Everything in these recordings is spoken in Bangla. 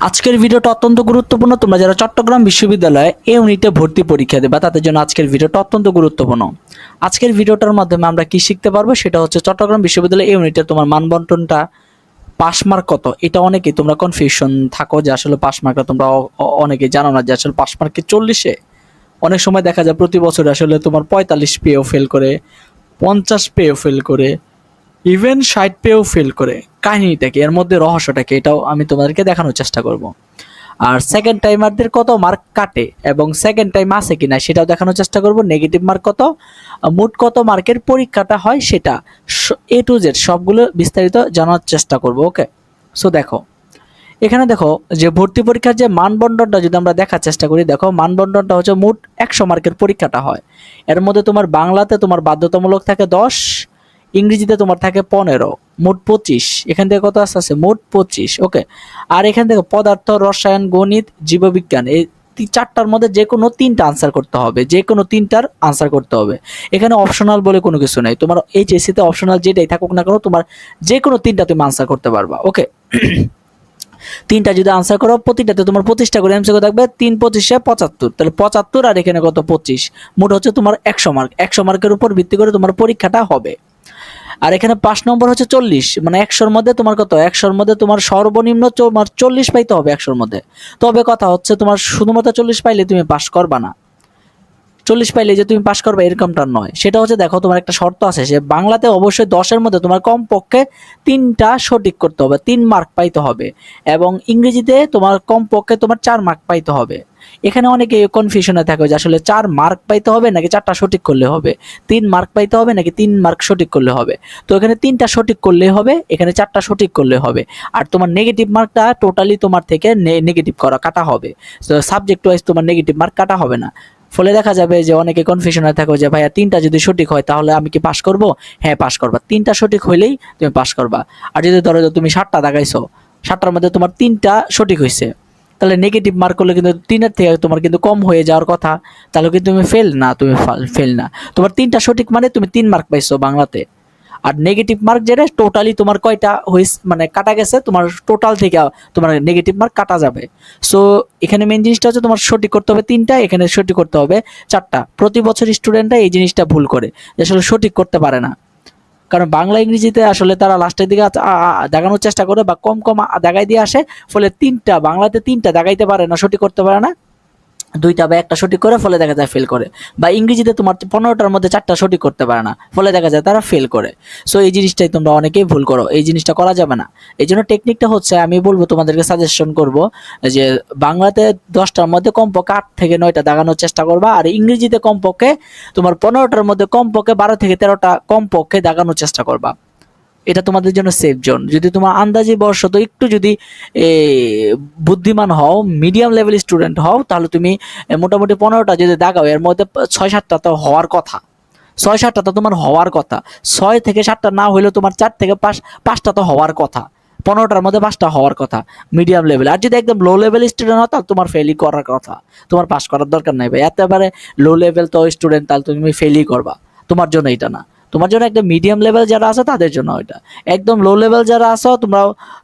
আজকের ভিডিওটা অত্যন্ত গুরুত্বপূর্ণ। তোমরা যারা চট্টগ্রাম বিশ্ববিদ্যালয়ে এ ইউনিটে ভর্তি পরীক্ষা দেবে, তাদের জন্য আজকের ভিডিওটা অত্যন্ত গুরুত্বপূর্ণ। আজকের ভিডিওটার মাধ্যমে আমরা কি শিখতে পারব, সেটা হচ্ছে চট্টগ্রাম বিশ্ববিদ্যালয় এ ইউনিটে তোমার মানবন্টনটা পাস মার্ক কত? এটা অনেকেই তোমরা কনফিউশন থাকো যে আসলে পাস মার্কটা তোমরা অ- অ- অনেকেই জানো না যে আসলে পাস মার্কে চল্লিশে অনেক সময় দেখা যায় প্রতি বছর আসলে তোমার পঁয়তাল্লিশ পেয়েও ফেল করে, পঞ্চাশ পেয়েও ফেল করে ইভেন ষাট পেয়েও ফেল করে। কাহিনীটা কি এর মধ্যে রহস্যটা কি এটাও আমি তোমাদেরকে দেখানোর চেষ্টা করব। আর সেকেন্ড টাইমারদের কত মার্ক কাটে এবং সেকেন্ড টাইম আছে কিনা সেটাও দেখানোর চেষ্টা করব। নেগেটিভ মার্ক কত মোট কত মার্কের পরীক্ষাটা হয় সেটা এ টু জেড সবগুলো বিস্তারিত জানার চেষ্টা করব ওকে সো দেখো, এখানে দেখো যে ভর্তি পরীক্ষার যে মানবন্টনটা যদি আমরা দেখার চেষ্টা করি, দেখো মানবন্টনটা হচ্ছে মোট একশো মার্কের পরীক্ষাটা হয়। এর মধ্যে তোমার বাংলাতে তোমার বাধ্যতামূলক থাকে দশ ইংরেজিতে তোমার থাকে পনেরো, মোট পঁচিশ। এখান থেকে কত আসতে আছে মোট পঁচিশ, ওকে। আর এখান থেকে পদার্থ, রসায়ন, গণিত, জীববিজ্ঞান, এই চারটার মধ্যে যে কোনো তিনটা আনসার করতে হবে যে কোনো তিনটার আনসার করতে হবে। এখানে অপশনাল বলে কোনো কিছু নাই। তোমার এইচএসসিতে অপশনাল যেটাই থাকুক না কেন, তোমার যে কোনো তিনটা তুমি আনসার করতে পারবা, ওকে? তিনটা যদি আনসার করো, প্রতিটাতে তোমার পঁচিশটা করে এমসিকিউ থাকবে, তিন পঁচিশে পঁচাত্তর। তাহলে পঁচাত্তর আর এখানে কত? পঁচিশ। মোট হচ্ছে তোমার একশো মার্ক একশো মার্কের উপর ভিত্তি করে তোমার পরীক্ষাটা হবে। আর এখানে পাঁচ নম্বর হচ্ছে চল্লিশ। মানে একশোর মধ্যে তোমার কত? একশোর মধ্যে তোমার সর্বনিম্ন তোমার চল্লিশ পাইতে হবে একশোর মধ্যে। তবে কথা হচ্ছে তোমার শুধুমাত্র চল্লিশ পাইলে তুমি পাস করবা না। চল্লিশ পাইলে যে তুমি পাস করবে এরকমটা নয়। সেটা হচ্ছে দেখো, তোমার একটা শর্ত আছে যে বাংলাতে অবশ্যই দশের মধ্যে তোমার কমপক্ষে তিনটা সঠিক করতে হবে, তিন মার্ক পাইতে হবে। এবং ইংরেজিতে তোমার কমপক্ষে তোমার চার মার্ক পাইতে হবে। এখানে অনেকে কনফিউশনে থাকে যে আসলে চার মার্ক পাইতে হবে নাকি চারটা সঠিক করলে হবে? তিন মার্ক পাইতে হবে নাকি তিন মার্ক সঠিক করলে হবে? তো এখানে তিনটা সঠিক করলে হবে, এখানে চারটা সঠিক করলে হবে। আর তোমার নেগেটিভ মার্কটা টোটালি তোমার থেকে নেগেটিভ করা, কাটা হবে। তো সাবজেক্ট ওয়াইজ তোমার নেগেটিভ মার্ক কাটা হবে না। ফলে দেখা যাবে যে অনেকে কনফিউশনে থাকো যে, ভাইয়া, তিনটা যদি সঠিক হয় তাহলে আমি কি পাস করব? হ্যাঁ পাস করবা। তিনটা সঠিক হইলেই তুমি পাস করবা। আর যদি ধরো তুমি ষাটটা দেখাইছো ষাটটার মধ্যে তোমার তিনটা সঠিক হয়েছে তাহলে নেগেটিভ মার্ক করলে কিন্তু তিনের থেকে তোমার কিন্তু কম হয়ে যাওয়ার কথা। তাহলে কিন্তু তুমি ফেল না, তুমি ফেল না। তোমার তিনটা সঠিক মানে তুমি তিন মার্ক পাইছো বাংলাতে। আর নেগেটিভ মার্ক যেটা টোটালি তোমার কয়টা হয়েছে মানে কাটা গেছে, তোমার টোটাল থেকে তোমার নেগেটিভ মার্ক কাটা যাবে। সো এখানে মেন জিনিসটা হচ্ছে তোমার সঠিক করতে হবে তিনটা, এখানে সঠিক করতে হবে চারটা। প্রতি বছর স্টুডেন্টরা এই জিনিসটা ভুল করে, যে আসলে সঠিক করতে পারে না। কারণ বাংলা ইংরেজিতে আসলে তারা লাস্টের দিকে দেখানোর চেষ্টা করে বা কম কম দেখাই দিয়ে আসে, ফলে তিনটা, বাংলাতে তিনটা দেখাইতে পারে না, সঠিক করতে পারে না। দুইটা বা একটা সঠিক করে, ফলে দেখা যায় ফেল করে। বা ইংরেজিতে তোমার পনেরোটার মধ্যে চারটা সঠিক করতে পারে না, ফলে দেখা যায় তারা ফেল করে। সো এই জিনিসটাই তোমরা অনেকেই ভুল করো, এই জিনিসটা করা যাবে না। এই জন্য টেকনিকটা হচ্ছে, আমি বলব তোমাদেরকে সাজেশন করব যে বাংলাতে দশটার মধ্যে কমপক্ষে আট থেকে নয়টা দাগানোর চেষ্টা করবা, আর ইংরেজিতে কমপক্ষে তোমার পনেরোটার মধ্যে কমপক্ষে বারো থেকে তেরোটা কমপক্ষে দাগানোর চেষ্টা করবা। এটা তোমাদের জন্য সেফ জোন যদি তোমার আন্দাজি বর্ষত একটু যদি বুদ্ধিমান হও মিডিয়াম লেভেল স্টুডেন্ট হও, তাহলে তুমি মোটামুটি পনেরোটা যদি দাগাও, এর মধ্যে ছয় সাতটা তো হওয়ার কথা। ছয় সাতটা তো তোমার হওয়ার কথা। ছয় থেকে সাতটা না হইলেও তোমার চার থেকে পাঁচ, পাঁচটা তো হওয়ার কথা। পনেরোটার মধ্যে পাঁচটা হওয়ার কথা মিডিয়াম লেভেল আর যদি একদম লো লেভেল স্টুডেন্ট হও, তাহলে তোমার ফেলই করার কথা। তোমার পাস করার দরকার নাই ভাই। একেবারে লো লেভেল তো স্টুডেন্ট তাহলে তুমি ফেলই করবা। তোমার জন্য এটা না। তোমার জন্য একটা মিডিয়াম লেভেল যারা আছে তাদের জন্য এটা একদম লো লেভেল যারা আছো তোমরা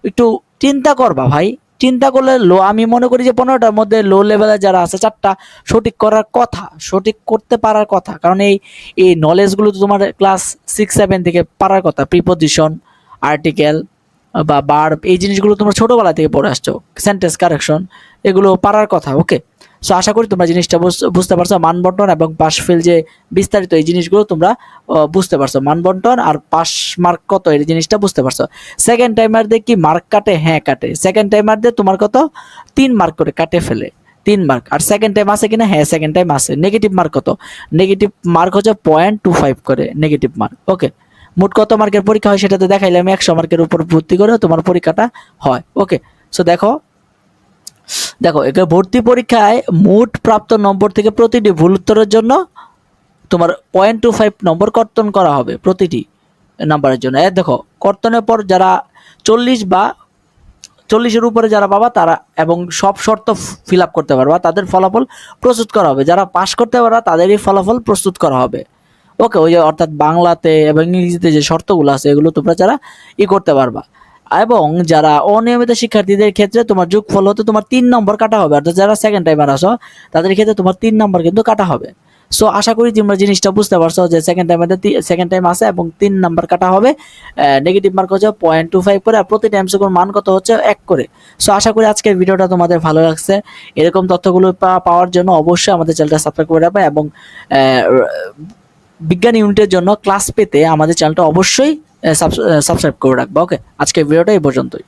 একটু চিন্তা করবা ভাই। চিন্তা করলে লো আমি মনে করি যে পনেরোটার মধ্যে লো লেভেলে যারা আছে, চারটা সঠিক করার কথা, সঠিক করতে পারার কথা। কারণ এই এই নলেজগুলো তো তোমার ক্লাস সিক্স সেভেন থেকে পারার কথা। প্রিপোজিশন আর্টিকেল বা বার্ব এই জিনিসগুলো তোমরা ছোটোবেলা থেকে পড়ে আসছো। সেন্টেন্স কারেকশন এগুলো পারার কথা ওকে সো আশা করি তোমরা জিনিসটা বুঝ- বুঝতে পারছ। মানবন্টন এবং পাশ ফেল যে বিস্তারিত এই জিনিসগুলো তোমরা বুঝতে পারছ। মানবন্টন আর পাশ মার্ক কত, এই জিনিসটা বুঝতে পারছ। সেকেন্ড টাইমার দিয়ে কি মার্ক কাটে? হ্যাঁ কাটে। সেকেন্ড টাইমার দিয়ে তোমার কত? তিন মার্ক করে কাটে ফেলে। তিন মার্ক। আর সেকেন্ড টাইম আছে কিনা? হ্যাঁ সেকেন্ড টাইম আছে। নেগেটিভ মার্ক কত? নেগেটিভ মার্ক হচ্ছে পয়েন্ট টু ফাইভ করে। Negative mark. ওকে মোট কত মার্কের পরীক্ষা হয় সেটা তো আমি একশো মার্কের উপর ভর্তি করে তোমার পরীক্ষাটা হয়। ওকে সো দেখো দেখো এখানে ভর্তি পরীক্ষায় মোট প্রাপ্ত নম্বর থেকে প্রতিটি ভুল উত্তরের জন্য তোমার পয়েন্ট টু ফাইভ নম্বর কর্তন করা হবে প্রতিটি নাম্বারের জন্য। এ দেখো, কর্তনের পর যারা চল্লিশ বা চল্লিশের উপরে যারা পাবা, তারা এবং সব শর্ত ফিল আপ করতে পারবা, তাদের ফলাফল প্রস্তুত করা হবে। যারা পাশ করতে পারবা, তাদেরই ফলাফল প্রস্তুত করা হবে। ওকে, ওই যে অর্থাৎ বাংলাতে এবং ইংরেজিতে যে শর্তগুলো আছে, এগুলো তোমরা যারা ই করতে পারবা। এবং যারা অনিয়মিত শিক্ষার্থীদের ক্ষেত্রে তোমার যোগফল হতে তোমার তিন নম্বর কাটা হবে, অর্থাৎ যারা সেকেন্ড টাইমার আসো তাদের ক্ষেত্রে তোমার তিন নম্বর কিন্তু কাটা হবে। সো আশা করি তোমরা জিনিসটা বুঝতে পারছ যে সেকেন্ড টাইম সেকেন্ড টাইম আছে এবং তিন নাম্বার কাটা হবে। নেগেটিভ মার্ক হচ্ছে পয়েন্ট টু ফাইভ করে, আর প্রতি টাইম সেকেন্ড মান কত হচ্ছে এক করে। সো আশা করি আজকের ভিডিওটা তোমাদের ভালো লাগছে। এরকম তথ্যগুলো পাওয়ার জন্য অবশ্যই আমাদের চ্যানেলটা সাবস্ক্রাইব করে রাখবে এবং বিজ্ঞান ইউনিটের জন্য ক্লাস পেতে আমাদের চ্যানেলটা অবশ্যই সাবস্ক্রাইব করে রাখব ওকে আজকে ভিডিওটা এই পর্যন্তই।